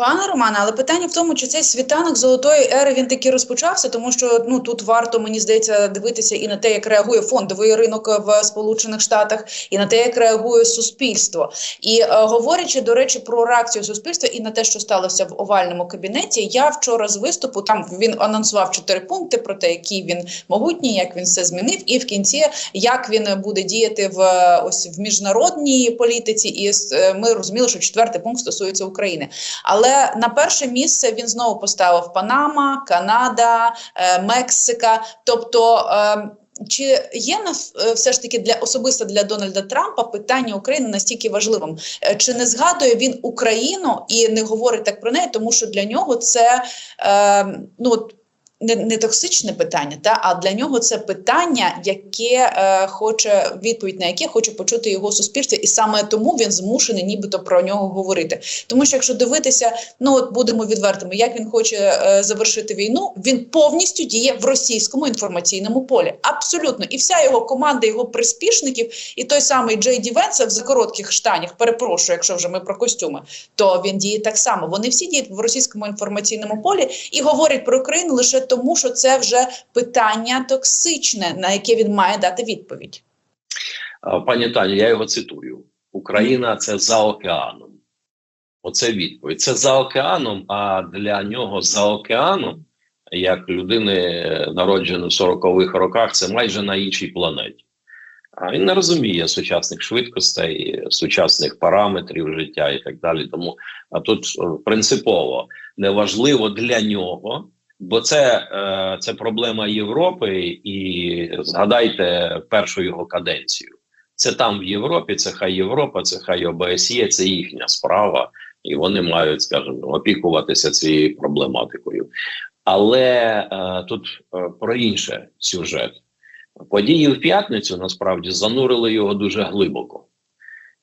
Пане Романе, але питання в тому, чи цей світанок золотої ери він таки розпочався, тому що ну тут варто мені здається дивитися і на те, як реагує фондовий ринок в Сполучених Штатах, і на те, як реагує суспільство. І е, говорячи до речі про реакцію суспільства і на те, що сталося в овальному кабінеті, я вчора з виступу там він анонсував чотири пункти про те, який він могутній, як він все змінив, і в кінці як він буде діяти в ось в міжнародній політиці. І е, ми розуміли, що четвертий пункт стосується України. Але на перше місце він знову поставив Панама, Канада, е, Мексика. Тобто, е, чи є е, все ж таки для особисто для Дональда Трампа питання України настільки важливим? Чи не згадує він Україну і не говорить так про неї, тому що для нього це ну. Не, не токсичне питання, та а для нього це питання, яке е, хоче відповідь на яке хоче почути його суспільство, і саме тому він змушений, нібито про нього говорити. Тому що якщо дивитися, ну от будемо відвертими, як він хоче е, завершити війну, він повністю діє в російському інформаційному полі. Абсолютно, і вся його команда, його приспішників, і той самий Джей Ді Венс в закоротких штанях, перепрошую, якщо вже ми про костюми, то він діє так само. Вони всі діють в російському інформаційному полі і говорять про Україну лише тому, що це вже питання токсичне, на яке він має дати відповідь. Пані Таню, я його цитую: Україна це за океаном. Оце відповідь. Це за океаном, а для нього за океаном, як людини, народженої в 40-х роках, це майже на іншій планеті. А він не розуміє сучасних швидкостей, сучасних параметрів життя і так далі. Тому а тут е, принципово неважливо для нього, бо це, е, це проблема Європи, і згадайте першу його каденцію. Це там в Європі, це хай Європа, це хай ОБСЄ, це їхня справа, і вони мають, скажімо, опікуватися цією проблематикою. Але е, тут е, про інше сюжет. Події в п'ятницю насправді занурили його дуже глибоко.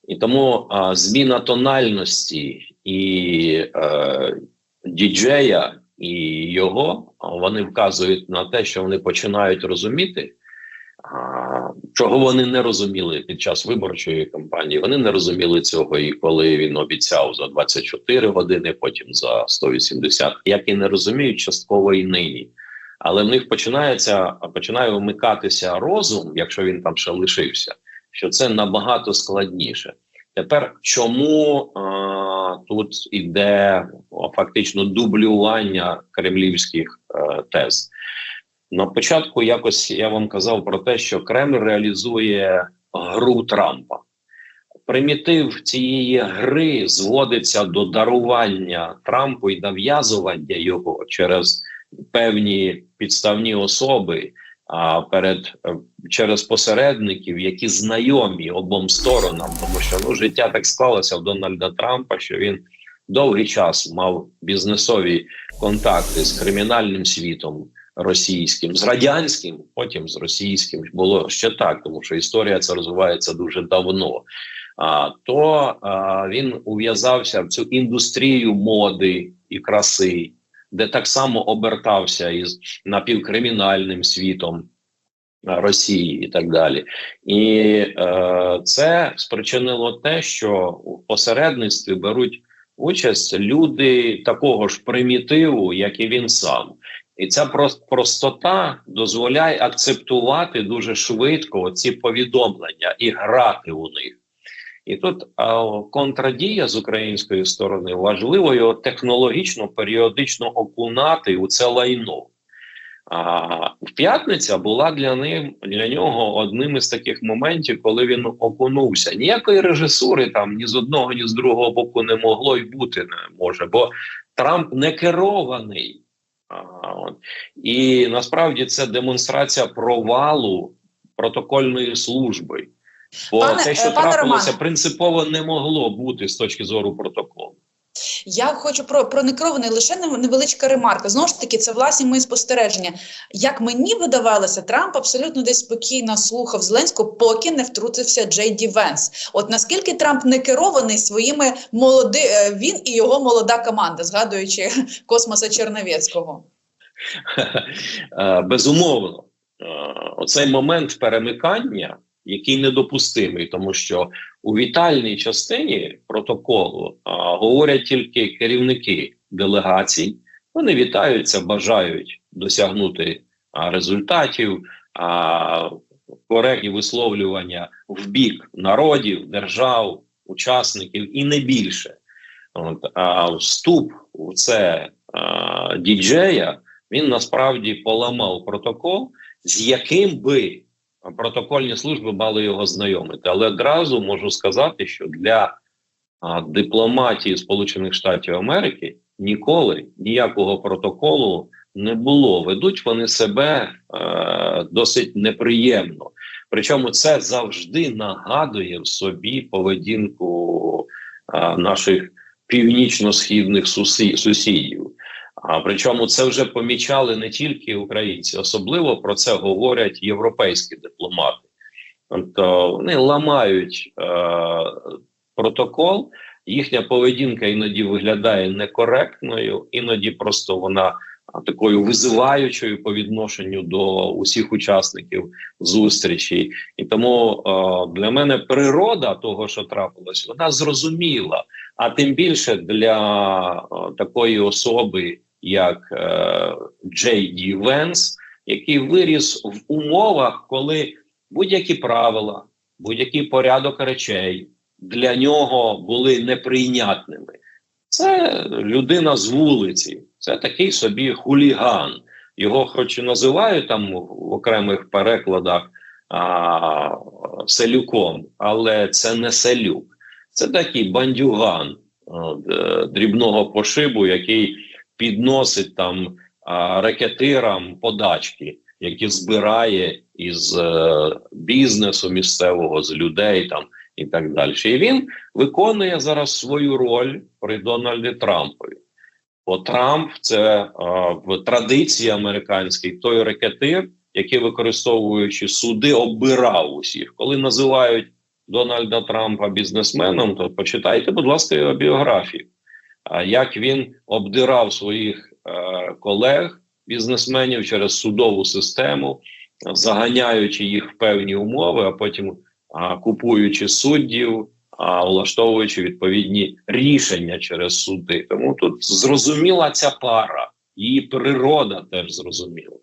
І тому е, зміна тональності і е, діджея, і його вони вказують на те, що вони починають розуміти, чого вони не розуміли під час виборчої кампанії. Вони не розуміли цього, і коли він обіцяв за 24 години, потім за 180, як і не розуміють частково і нині. Але в них починається починає вмикатися розум, якщо він там ще лишився, що це набагато складніше. Тепер чому а, тут іде фактично дублювання кремлівських е, тез? На початку якось я вам казав про те, що Кремль реалізує гру Трампа. Примітив цієї гри зводиться до дарування Трампу і нав'язування його через певні підставні особи а перед е, через посередників, які знайомі обом сторонам, тому що ну життя так склалося в Дональда Трампа, що він довгий час мав бізнесові контакти з кримінальним світом російським, з радянським, потім з російським. Було ще так, тому що історія ця розвивається дуже давно. А то а, він ув'язався в цю індустрію моди і краси, де так само обертався із напівкримінальним світом Росії і так далі, і е, це спричинило те, що у посередництві беруть участь люди такого ж примітиву, як і він сам. І ця простота дозволяє акцептувати дуже швидко ці повідомлення і грати у них. І тут контрадія з української сторони важливо його технологічно періодично окунати у це лайно. А, п'ятниця була для ним для нього одним із таких моментів, коли він окунувся. Ніякої режисури там ні з одного, ні з другого боку не могло й бути не може, бо Трамп не керований. А. І насправді це демонстрація провалу протокольної служби. Бо Пане- те, що е, пане трапилося, Романе. принципово не могло бути з точки зору протоколу. Я хочу про, про некерований лише невеличка ремарка. Знову ж таки, це власні мої спостереження. Як мені видавалося, Трамп абсолютно десь спокійно слухав Зеленського, поки не втрутився Джей Ді Венс. От наскільки Трамп не керований своїми молоди, е, він і його молода команда, згадуючи космоса Черновецького. Е, Безумовно, оцей момент перемикання, який недопустимий, тому що у вітальній частині протоколу а, говорять тільки керівники делегацій. Вони вітаються, бажають досягнути а, результатів, а, коректні висловлювання в бік народів, держав, учасників і не більше. От, а вступ у це а, діджея він насправді поламав протокол, з яким би протокольні служби мали його знайомити. Але одразу можу сказати, що для дипломатії Сполучених Штатів Америки ніколи ніякого протоколу не було. Ведуть вони себе е, досить неприємно. Причому це завжди нагадує в собі поведінку е, наших північно-східних сусі- сусідів. А причому це вже помічали не тільки українці, особливо про це говорять європейські дипломати. Тобто вони ламають е, протокол, їхня поведінка іноді виглядає некоректною, іноді просто вона такою визиваючою по відношенню до усіх учасників зустрічі. І тому е, для мене природа того, що трапилось, вона зрозуміла. А тим більше для е, такої особи, як е, Джей Ді Венс, який виріс в умовах, коли будь-які правила, будь-який порядок речей для нього були неприйнятними. Це людина з вулиці, це такий собі хуліган. Його, хоч і називають там в окремих перекладах а, селюком, але це не селюк. Це такий бандюган от, е, дрібного пошибу, який підносить там ракетирам подачки, які збирає із е, бізнесу місцевого, з людей там і так далі. І він виконує зараз свою роль при Дональді Трампові. Бо Трамп це в традиції американській той ракетир, який використовуючи суди, обирав усіх. Коли називають Дональда Трампа бізнесменом, то почитайте, будь ласка, його біографію. Як він обдирав своїх е, колег, бізнесменів через судову систему, заганяючи їх в певні умови, а потім купуючи суддів, а влаштовуючи відповідні рішення через суди. Тому тут зрозуміла ця пара, її природа теж зрозуміла.